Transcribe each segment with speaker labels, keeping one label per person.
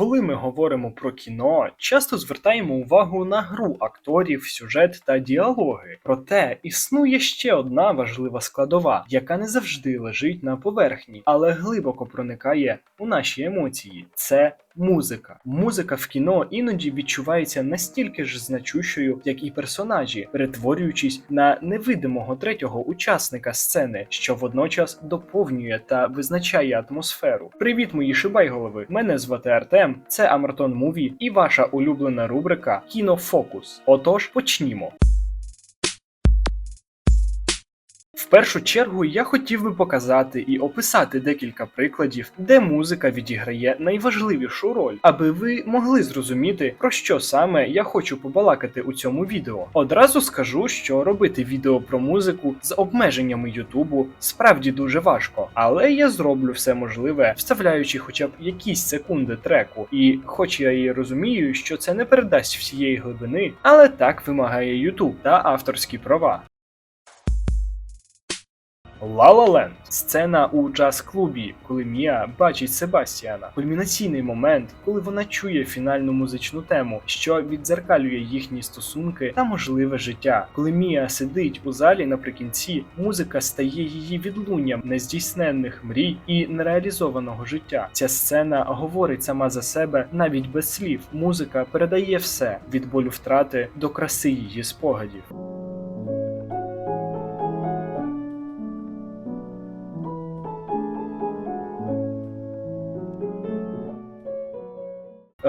Speaker 1: Коли ми говоримо про кіно, часто звертаємо увагу на гру акторів, сюжет та діалоги. Проте існує ще одна важлива складова, яка не завжди лежить на поверхні, але глибоко проникає у наші емоції. Це музика. Музика в кіно іноді відчувається настільки ж значущою, як і персонажі, перетворюючись на невидимого третього учасника сцени, що водночас доповнює та визначає атмосферу. Привіт, мої шибайголови! Мене звати Артем, це Амертон Муві і ваша улюблена рубрика Кінофокус. Отож, почнімо. Першу чергу я хотів би показати і описати декілька прикладів, де музика відіграє найважливішу роль, аби ви могли зрозуміти, про що саме я хочу побалакати у цьому відео. Одразу скажу, що робити відео про музику з обмеженнями Ютубу справді дуже важко, але я зроблю все можливе, вставляючи хоча б якісь секунди треку. І хоч я і розумію, що це не передасть всієї глибини, але так вимагає Ютуб та авторські права. La La – сцена у джаз-клубі, коли Мія бачить Себастіана. Кульмінаційний момент, коли вона чує фінальну музичну тему, що віддзеркалює їхні стосунки та можливе життя. Коли Мія сидить у залі наприкінці, музика стає її відлунням нездійсненних мрій і нереалізованого життя. Ця сцена говорить сама за себе навіть без слів. Музика передає все від болю втрати до краси її спогадів.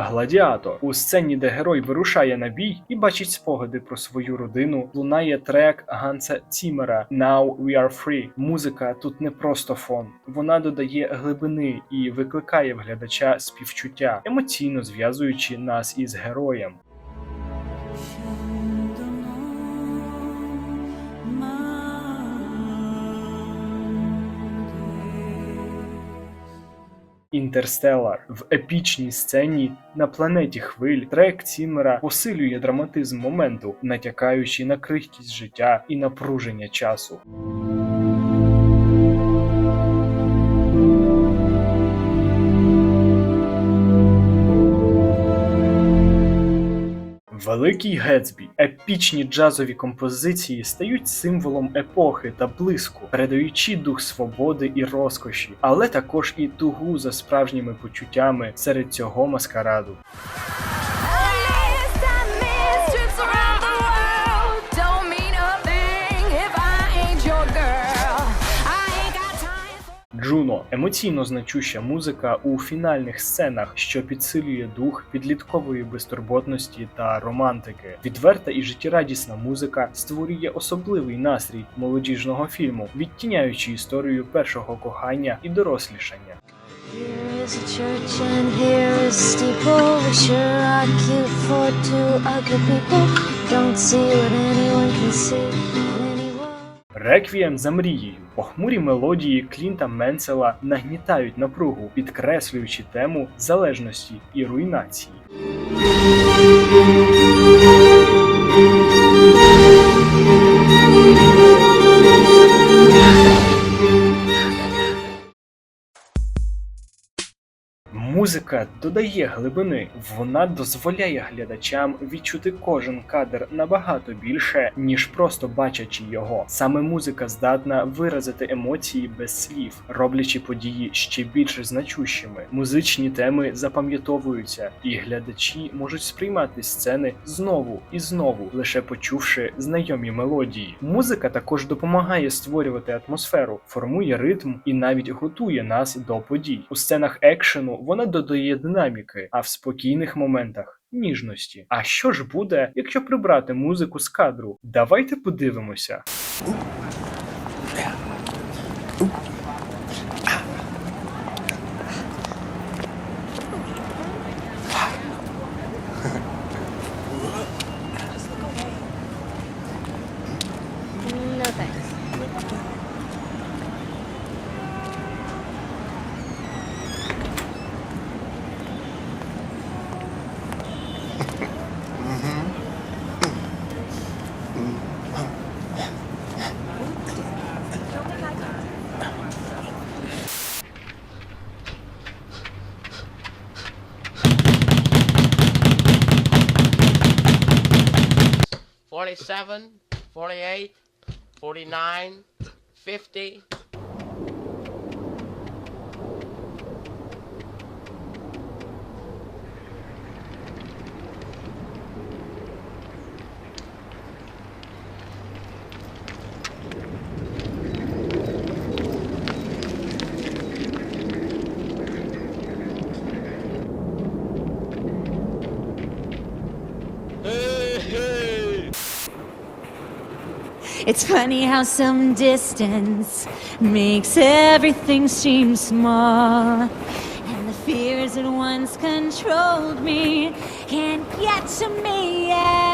Speaker 1: Гладіатор у сцені, де герой вирушає на бій і бачить спогади про свою родину, лунає трек Ганса Цімера «Now we are free». Музика тут не просто фон, вона додає глибини і викликає в глядача співчуття, емоційно зв'язуючи нас із героєм. Інтерстелар в епічній сцені на планеті хвиль трек Цімера посилює драматизм моменту, натякаючи на крихкість життя і напруження часу. Великий Гетсбі, епічні джазові композиції стають символом епохи та блиску, передаючи дух свободи і розкоші, але також і тугу за справжніми почуттями серед цього маскараду. Джуно емоційно значуща музика у фінальних сценах, що підсилює дух підліткової безтурботності та романтики. Відверта і життєрадісна музика створює особливий настрій молодіжного фільму, відтіняючи історію першого кохання і дорослішання.
Speaker 2: Don't see what anyone can see.
Speaker 1: Реквієм за мрією. Похмурі мелодії Клінта Менцела нагнітають напругу, підкреслюючи тему залежності і руйнації. Музика додає глибини, вона дозволяє глядачам відчути кожен кадр набагато більше, ніж просто бачачи його. Саме музика здатна виразити емоції без слів, роблячи події ще більш значущими. Музичні теми запам'ятовуються, і глядачі можуть сприймати сцени знову і знову, лише почувши знайомі мелодії. Музика також допомагає створювати атмосферу, формує ритм і навіть готує нас до подій. У сценах екшену вона додає динаміки, а в спокійних моментах. Ніжності. А що ж буде, якщо прибрати музику з кадру? Давайте подивимося.
Speaker 3: 47, 48, 49, 50.
Speaker 2: It's funny how some distance makes everything seem small. And the fears that once controlled me can't get to me at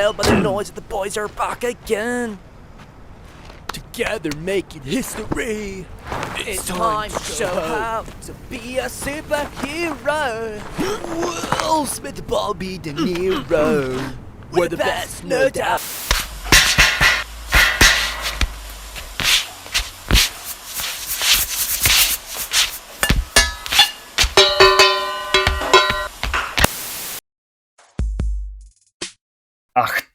Speaker 4: tell by the noise that the boys are back again. Together making history. It's, time, to show how to be a superhero. Will Smith, Bobby De Niro. We're the best, no doubt.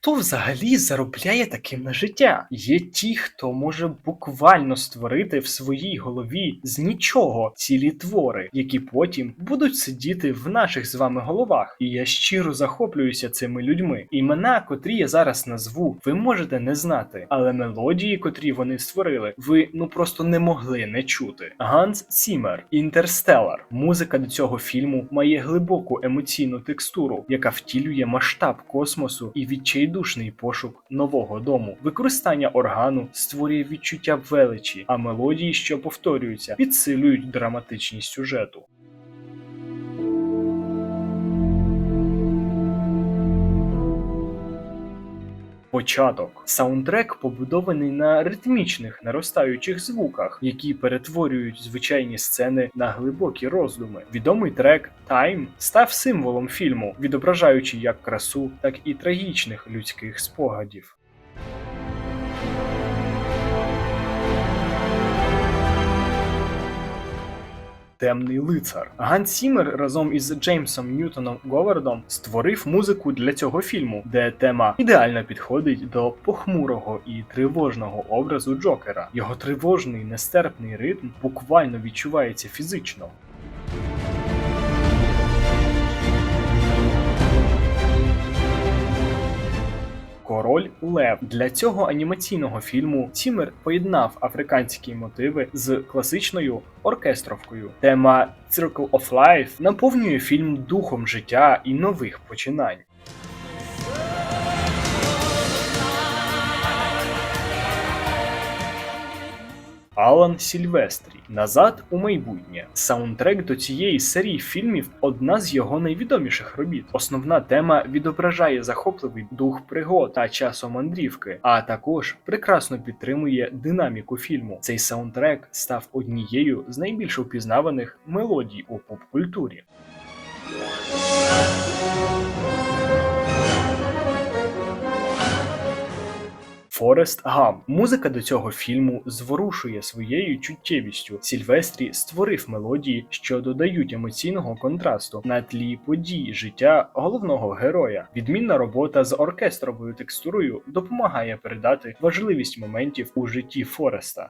Speaker 1: Хто взагалі заробляє таким на життя? Є ті, хто може буквально створити в своїй голові з нічого цілі твори, які потім будуть сидіти в наших з вами головах. І я щиро захоплююся цими людьми. Імена, котрі я зараз назву, ви можете не знати, але мелодії, котрі вони створили, ви ну просто не могли не чути. Ганс Сімер, Інтерстелар. Музика до цього фільму має глибоку емоційну текстуру, яка втілює масштаб космосу і відчайдушний пошук нового дому. Використання органу створює відчуття величі, а мелодії, що повторюються, підсилюють драматичність сюжету. Початок. Саундтрек побудований на ритмічних наростаючих звуках, які перетворюють звичайні сцени на глибокі роздуми. Відомий трек Time став символом фільму, відображаючи як красу, так і трагічних людських спогадів. Темний лицар. Ган Сімер разом із Джеймсом Ньютоном Говардом створив музику для цього фільму, де тема ідеально підходить до похмурого і тривожного образу Джокера. Його тривожний нестерпний ритм буквально відчувається фізично. Король Лев для цього анімаційного фільму Цімер поєднав африканські мотиви з класичною оркестровкою. Тема Circle of Life наповнює фільм духом життя і нових починань. Алан Сільвестрі Назад у майбутнє. Саундтрек до цієї серії фільмів одна з його найвідоміших робіт. Основна тема відображає захопливий дух пригод та часомандрівки, а також прекрасно підтримує динаміку фільму. Цей саундтрек став однією з найбільш упізнаваних мелодій у поп-культурі. Форест Гам. Музика до цього фільму зворушує своєю чуттєвістю. Сільвестрі створив мелодії, що додають емоційного контрасту на тлі подій життя головного героя. Відмінна робота з оркестровою текстурою допомагає передати важливість моментів у житті Фореста.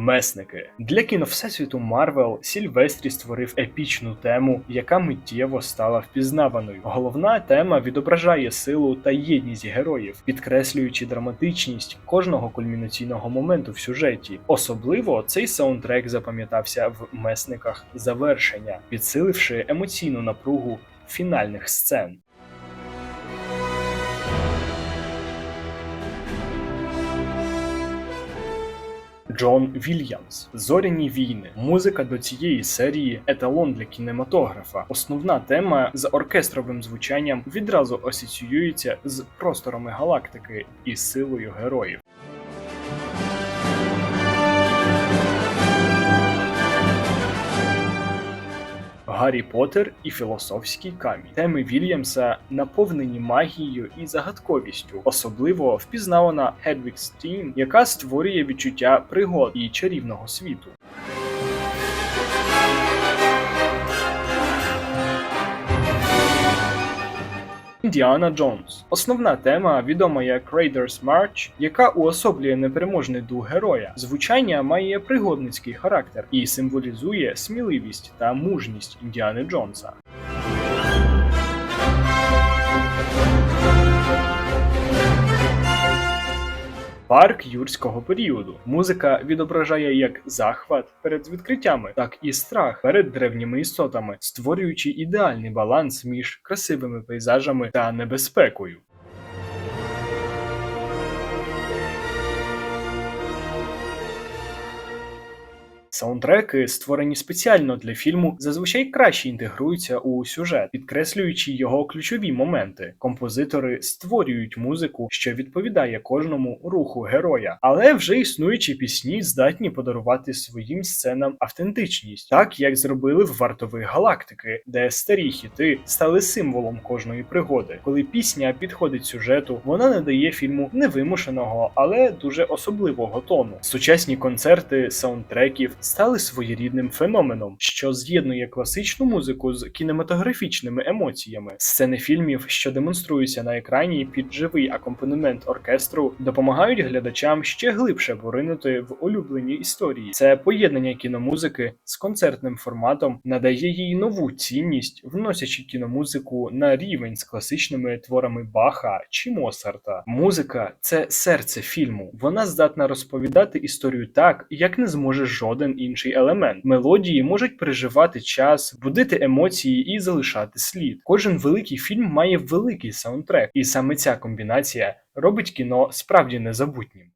Speaker 1: Месники для кіно Всесвіту Марвел Сільвестрі створив епічну тему, яка миттєво стала впізнаваною. Головна тема відображає силу та єдність героїв, підкреслюючи драматичність кожного кульмінаційного моменту в сюжеті. Особливо цей саундтрек запам'ятався в месниках завершення, підсиливши емоційну напругу фінальних сцен. Джон Вільямс, Зоряні війни. Музика до цієї серії еталон для кінематографа. Основна тема з оркестровим звучанням відразу асоціюється з просторами галактики і силою героїв. Гаррі Поттер і філософський камінь. Теми Вільямса наповнені магією і загадковістю, особливо впізнавана Hedwig Стін, яка створює відчуття пригод і чарівного світу. Індіана Джонс. Основна тема відома як Raiders March, яка уособлює непереможний дух героя. Звучання має пригодницький характер і символізує сміливість та мужність Індіани Джонса. Парк юрського періоду. Музика відображає як захват перед відкриттями, так і страх перед древніми істотами, створюючи ідеальний баланс між красивими пейзажами та небезпекою. Саундтреки, створені спеціально для фільму, зазвичай краще інтегруються у сюжет, підкреслюючи його ключові моменти. Композитори створюють музику, що відповідає кожному руху героя, але вже існуючі пісні здатні подарувати своїм сценам автентичність, так як зробили в вартових галактики, де старі хіти стали символом кожної пригоди. Коли пісня підходить сюжету, вона надає фільму невимушеного, але дуже особливого тону. Сучасні концерти саундтреків стали своєрідним феноменом, що з'єднує класичну музику з кінематографічними емоціями. Сцени фільмів, що демонструються на екрані під живий акомпанемент оркестру, допомагають глядачам ще глибше поринути в улюблені історії. Це поєднання кіномузики з концертним форматом надає їй нову цінність, вносячи кіномузику на рівень з класичними творами Баха чи Моцарта. Музика це серце фільму. Вона здатна розповідати історію так, як не зможе жоден інший елемент. Мелодії можуть переживати час, будити емоції і залишати слід. Кожен великий фільм має великий саундтрек, і саме ця комбінація робить кіно справді незабутнім.